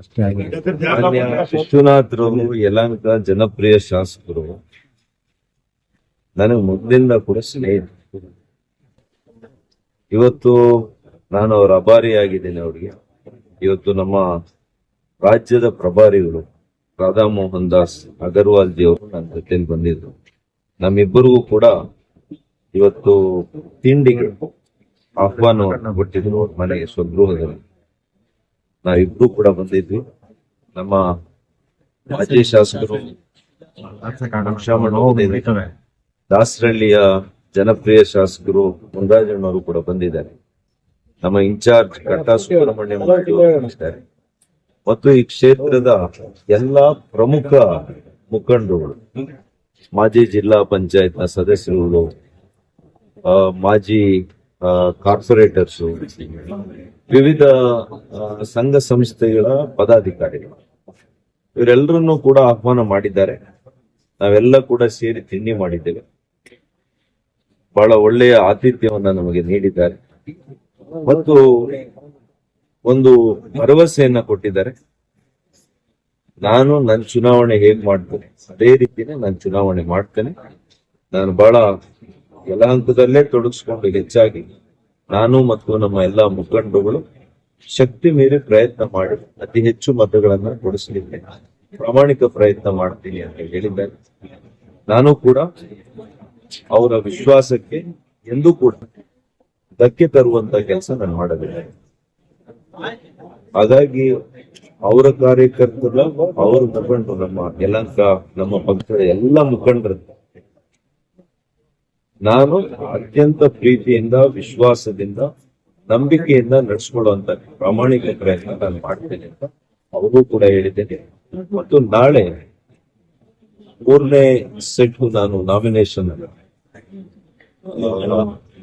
ಅಷ್ಟೇ ಯಲಹಂಕ ಜನಪ್ರಿಯ ಶಾಸಕರು ನನಗೆ ಮೊದಲಿಂದ ಕೂಡ ಸ್ನೇಹಿತರು. ಇವತ್ತು ನಾನು ಅವರ ಅಭಾರಿಯಾಗಿದ್ದೇನೆ ಅವರಿಗೆ. ಇವತ್ತು ನಮ್ಮ ರಾಜ್ಯದ ಪ್ರಭಾರಿಗಳು ರಾಧಾ ಮೋಹನ್ ದಾಸ್ ಅಗರ್ವಾಲ್ ಜಿ ಅವರು ನನ್ನ ಜೊತೆಲಿ ಬಂದಿದ್ರು. ನಮ್ಮಿಬ್ಬರಿಗೂ ಕೂಡ ಇವತ್ತು ತಿಂಡಿಗೆ ಆಹ್ವಾನವನ್ನು ಕೊಟ್ಟಿದ್ರು ಮನೆಗೆ ಸ್ವಗೃಹದಲ್ಲಿ. ನಾವಿಬ್ರು ಕೂಡ ಬಂದಿದ್ವಿ ನಮ್ಮ ಮಾಜಿ ಶಾಸಕರು. ದಾಸರಳ್ಳಿಯ ಜನಪ್ರಿಯ ಶಾಸಕರು ಮುನ್ರಾಜಣ್ಣವರು ಕೂಡ ಬಂದಿದ್ದಾರೆ ನಮ್ಮ ಇನ್ಚಾರ್ಜ್ ಕಟ್ಟಾ ಸುಬ್ರಹ್ಮಣ್ಯ ಮತ್ತು ಈ ಕ್ಷೇತ್ರದ ಎಲ್ಲಾ ಪ್ರಮುಖ ಮುಖಂಡರುಗಳು, ಮಾಜಿ ಜಿಲ್ಲಾ ಪಂಚಾಯತ್ನ ಸದಸ್ಯರುಗಳು ಮಾಜಿ ಕಾರ್ಪೊರೇಟರ್ಸ್ ವಿವಿಧ ಸಂಘ ಸಂಸ್ಥೆಗಳ ಪದಾಧಿಕಾರಿಗಳು. ಇವರೆಲ್ಲರನ್ನೂ ಕೂಡ ಆಹ್ವಾನ ಮಾಡಿದ್ದಾರೆ. ನಾವೆಲ್ಲ ಕೂಡ ಸೇರಿ ತಿಂಡಿ ಮಾಡಿದ್ದೇವೆ. ಬಹಳ ಒಳ್ಳೆಯ ಆತಿಥ್ಯವನ್ನ ನಮಗೆ ನೀಡಿದ್ದಾರೆ. ಮತ್ತು ಒಂದು ಭರವಸೆಯನ್ನ ಕೊಟ್ಟಿದ್ದಾರೆ. ನಾನು ನನ್ನ ಚುನಾವಣೆ ಹೇಗ್ ಮಾಡ್ತೇನೆ? ಅದೇ ರೀತಿನೇ ನಾನು ಚುನಾವಣೆ ಮಾಡ್ತೇನೆ. ನಾನು ಬಹಳ ಯಲಹಂಕದಲ್ಲೇ ತೊಡಗಿಸ್ಕೊಂಡು ಹೆಚ್ಚಾಗಿ ನಾನು ಮತ್ತು ನಮ್ಮ ಎಲ್ಲಾ ಮುಖಂಡರುಗಳು ಶಕ್ತಿ ಮೀರಿ ಪ್ರಯತ್ನ ಮಾಡಿ ಅತಿ ಹೆಚ್ಚು ಮತಗಳನ್ನ ಕೊಡಿಸಲಿಕ್ಕೆ ಪ್ರಾಮಾಣಿಕ ಪ್ರಯತ್ನ ಮಾಡ್ತೀನಿ ಅಂತ ಹೇಳಿದ್ದಾರೆ. ನಾನು ಕೂಡ ಅವರ ವಿಶ್ವಾಸಕ್ಕೆ ಎಂದೂ ಕೂಡ ಧಕ್ಕೆ ತರುವಂತ ಕೆಲಸ ನಾನು ಮಾಡಬೇಕು ಹಾಗಾಗಿ ಅವರ ಕಾರ್ಯಕರ್ತರು, ಅವರು ಮುಖಂಡರು, ನಮ್ಮ ಯಲಂಕ ನಮ್ಮ ಪಕ್ಷದ ಎಲ್ಲ ಮುಖಂಡರು ನಾನು ಅತ್ಯಂತ ಪ್ರೀತಿಯಿಂದ, ವಿಶ್ವಾಸದಿಂದ, ನಂಬಿಕೆಯಿಂದ ನಡೆಸ್ಕೊಳ್ಳುವಂತ ಪ್ರಾಮಾಣಿಕ ಪ್ರಯತ್ನ ನಾನು ಮಾಡ್ತೇನೆ ಅಂತ ಅವರು ಕೂಡ ಹೇಳಿದ್ದೇನೆ ಮತ್ತು ನಾಳೆ ಮೂರನೇ ಸೆಟ್ ನಾನು ನಾಮಿನೇಷನ್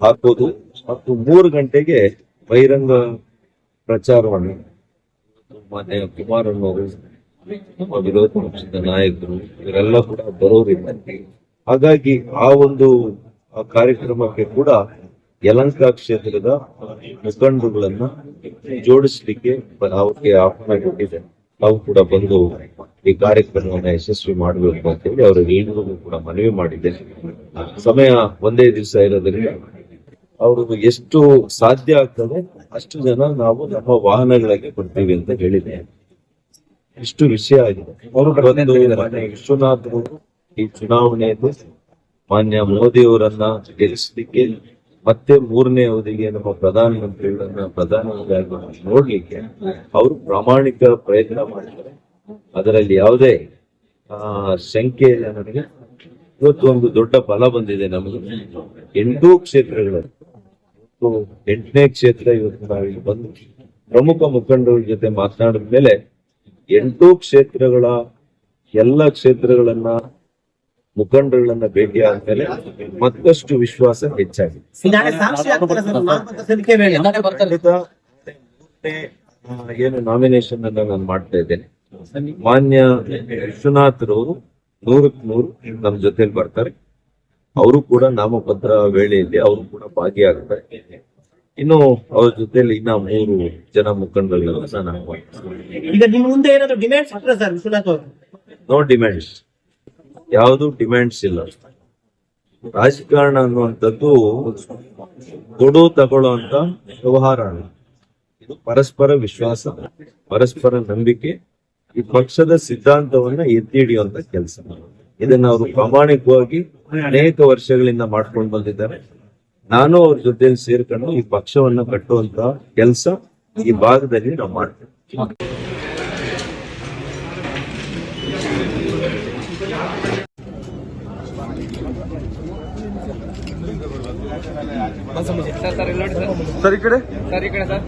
ಹಾಕೋದು ಮತ್ತು ಮೂರು ಗಂಟೆಗೆ ಬಹಿರಂಗ ಪ್ರಚಾರವನ್ನು ಮಾನ್ಯ ಕುಮಾರಣ್ಣವರು ವಿರೋಧ ಪಕ್ಷದ ನಾಯಕರು, ಇವರೆಲ್ಲ ಕೂಡ ಬರೋರಿದ್ದಾರೆ. ಹಾಗಾಗಿ ಆ ಒಂದು ಆ ಕಾರ್ಯಕ್ರಮಕ್ಕೆ ಕೂಡ ಯಲಂಕ ಕ್ಷೇತ್ರದ ಮುಖಂಡರುಗಳನ್ನ ಜೋಡಿಸ್ಲಿಕ್ಕೆ ಅವ್ರಿಗೆ ಆಹ್ವಾನ ಕೊಟ್ಟಿದೆ. ತಾವು ಕೂಡ ಬಂದು ಈ ಕಾರ್ಯಕ್ರಮವನ್ನ ಯಶಸ್ವಿ ಮಾಡಬೇಕು ಅಂತ ಹೇಳಿ ಅವರಿಗೆ ಈಗಲೂ ಕೂಡ ಮನವಿ ಮಾಡಿದೆ. ಸಮಯ ಒಂದೇ ದಿವಸ ಇರೋದ್ರಿಂದ ಅವರು ಎಷ್ಟು ಸಾಧ್ಯ ಆಗ್ತದೆ ಅಷ್ಟು ಜನ ನಾವು ನಮ್ಮ ವಾಹನಗಳಿಗೆ ಕೊಡ್ತೀವಿ ಅಂತ ಹೇಳಿದೆ. ಇಷ್ಟು ವಿಷಯ ಆಗಿದೆ. ಅವರು ಬಂದು ವಿಶ್ವನಾಥ್ ಅವರು ಈ ಚುನಾವಣೆಯಲ್ಲಿ ಮಾನ್ಯ ಮೋದಿ ಅವರನ್ನ ಗೆಲ್ಲಿಸಲಿಕ್ಕೆ ಮತ್ತೆ ಮೂರನೇ ಅವಧಿಗೆ ನಮ್ಮ ಪ್ರಧಾನಮಂತ್ರಿಗಳನ್ನ ಪ್ರಧಾನಮಂತ್ರಿಯಾಗಿ ನೋಡ್ಲಿಕ್ಕೆ ಅವರು ಪ್ರಾಮಾಣಿಕ ಪ್ರಯತ್ನ ಮಾಡಿದ್ದಾರೆ. ಅದರಲ್ಲಿ ಯಾವುದೇ ಶಂಕೆ ಇಲ್ಲ ನನಗೆ ಇವತ್ತು ಒಂದು ದೊಡ್ಡ ಬಲ ಬಂದಿದೆ ನಮಗೆ. ಎಂಟು ಕ್ಷೇತ್ರಗಳಲ್ಲಿ ಎಂಟನೇ ಕ್ಷೇತ್ರ ಇವತ್ತು ನಾವಿಲ್ಲಿ ಬಂದು ಪ್ರಮುಖ ಮುಖಂಡರ ಜೊತೆ ಮಾತನಾಡಿದ ಮೇಲೆ ಎಂಟು ಕ್ಷೇತ್ರಗಳ ಎಲ್ಲ ಕ್ಷೇತ್ರಗಳನ್ನ ಮುಖಂಡರುಗಳನ್ನ ಭೇಟಿ ಆದ್ಮೇಲೆ ಮತ್ತಷ್ಟು ವಿಶ್ವಾಸ ಹೆಚ್ಚಾಗಿದೆ. ಏನು ನಾಮಿನೇಷನ್ ಅನ್ನ ನಾನು ಮಾಡ್ತಾ ಇದ್ದೇನೆ. ಮಾನ್ಯ ವಿಶ್ವನಾಥ್ ರವರು ನೂರಕ್ಕೆ ನೂರು ನಮ್ಮ ಜೊತೆಲಿ ಬರ್ತಾರೆ. ಅವರು ಕೂಡ ನಾಮಪತ್ರ ವೇಳೆಯಲ್ಲಿ ಅವರು ಕೂಡ ಭಾಗಿಯಾಗ್ತಾರೆ. ಇನ್ನು ಅವ್ರ ಜೊತೆಲಿ ಇನ್ನ ಮೂರು ಜನ ಮುಖಂಡರುಗಳನ್ನ ನಾನು. ಈಗ ನಿಮ್ಮ ಮುಂದೆ ಏನಾದ್ರು ಡಿಮ್ಯಾಂಡ್ಸ್ ಇಟ್ಟರೆ ಸರ್ ವಿಶ್ವನಾಥ್ ಅವರು? ನೋ ಡಿಮ್ಯಾಂಡ್ಸ್ ಯಾವುದು ಡಿಮ್ಯಾಂಡ್ಸ್ ಇಲ್ಲ. ರಾಜಕಾರಣ ಅನ್ನುವಂಥದ್ದು ಕೊಡು ತಗೊಳ್ಳೋ ಅಂತ ವ್ಯವಹಾರ ಇದು ಪರಸ್ಪರ ವಿಶ್ವಾಸ, ಪರಸ್ಪರ ನಂಬಿಕೆ, ಈ ಪಕ್ಷದ ಸಿದ್ಧಾಂತವನ್ನ ಎತ್ತಿ ಹಿಡಿಯುವಂತ ಕೆಲಸ. ಇದನ್ನ ಅವರು ಪ್ರಾಮಾಣಿಕವಾಗಿ ಅನೇಕ ವರ್ಷಗಳಿಂದ ಮಾಡ್ಕೊಂಡು ಬಂದಿದ್ದಾರೆ. ನಾನು ಅವ್ರ ಜೊತೆ ಸೇರ್ಕೊಂಡು ಈ ಪಕ್ಷವನ್ನ ಕಟ್ಟುವಂತ ಕೆಲಸ ಈ ಭಾಗದಲ್ಲಿ ನಾವು ಮಾಡ್ತೇವೆ. ಸರ್ ಈ ಕಡೆ ಸರ್ ಈ ಕಡೆ ಸರ್